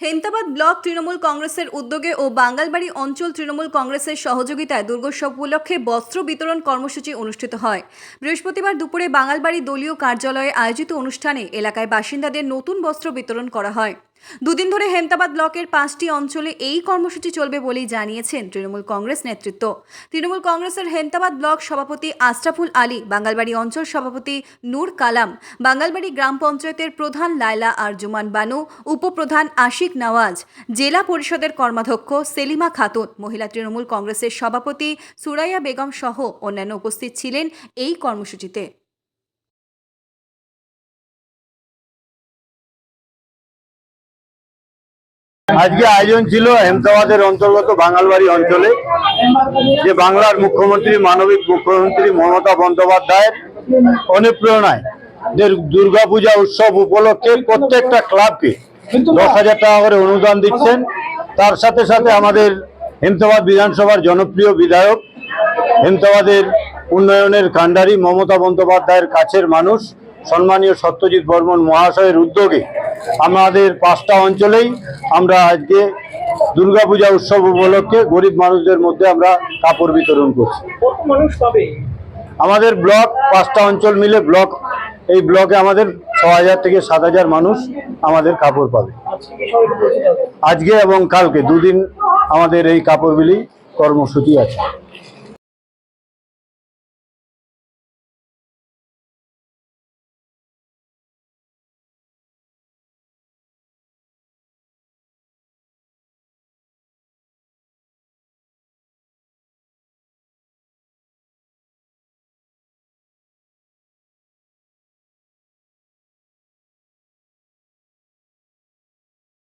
Hemtabad block Trinamool কংগ্রেসের উদ্যোগে ও বাঙ্গালবাড়ি অঞ্চল তৃণমূল কংগ্রেসের সহযোগিতায় দুর্গোৎসব উপলক্ষে বস্ত্র বিতরণ কর্মসূচি অনুষ্ঠিত হয়। বৃহস্পতিবার দুপুরে বাঙালবাড়ি দলীয় কার্যালয়ে আয়োজিত অনুষ্ঠানে এলাকায় বাসিন্দাদের নতুন বস্ত্র বিতরণ করা হয়। দুদিন ধরে হেমতাবাদ ব্লকের পাঁচটি অঞ্চলে এই কর্মসূচি চলবে বলেই জানিয়েছেন তৃণমূল কংগ্রেস নেতৃত্ব। তৃণমূল কংগ্রেসের হেমতাবাদ ব্লক সভাপতি আশরাফুল আলী, বাঙ্গালবাড়ি অঞ্চল সভাপতি নূর কালাম, বাঙ্গালবাড়ি গ্রাম পঞ্চায়েতের প্রধান লায়লা আরজুমান বানু, উপপ্রধান আশিক নওয়াজ, জেলা পরিষদের কর্মাধ্যক্ষ সেলিমা খাতুন, মহিলা তৃণমূল কংগ্রেসের সভাপতি সুরাইয়া বেগম সহ অন্যান্য উপস্থিত ছিলেন এই কর্মসূচিতে। আজকে আয়োজন ছিল হেমতাবাদের অন্তর্গত বাঙালবাড়ি অঞ্চলে, যে বাংলার মুখ্যমন্ত্রী, মানবিক মুখ্যমন্ত্রী মমতা বন্দ্যোপাধ্যায়ের অনুপ্রেরণায় যে দুর্গাপূজা উৎসব উপলক্ষে প্রত্যেকটা ক্লাবকে দশ হাজার টাকা করে অনুদান দিচ্ছেন। তার সাথে সাথে আমাদের হেমতাবাদ বিধানসভার জনপ্রিয় বিধায়ক হেমতাবাদের উন্নয়নের কাণ্ডারি মমতা বন্দ্যোপাধ্যায়ের কাছের মানুষ, সম্মানীয় সত্যজিৎ বর্মন মহাশয়ের উদ্যোগে আমাদের পাঁচটা অঞ্চলেই আমরা আজকে দুর্গাপূজা উৎসব উপলক্ষে গরিব মানুষদের মধ্যে আমরা কাপড় বিতরণ করছি। আমাদের ব্লক পাঁচটা অঞ্চল মিলে ব্লক এই ব্লকে আমাদের ছ হাজার থেকে সাত হাজার মানুষ আমাদের কাপড় পাবে। আজকে এবং কালকে দুদিন আমাদের এই কাপড় বিলি কর্মসূচি আছে।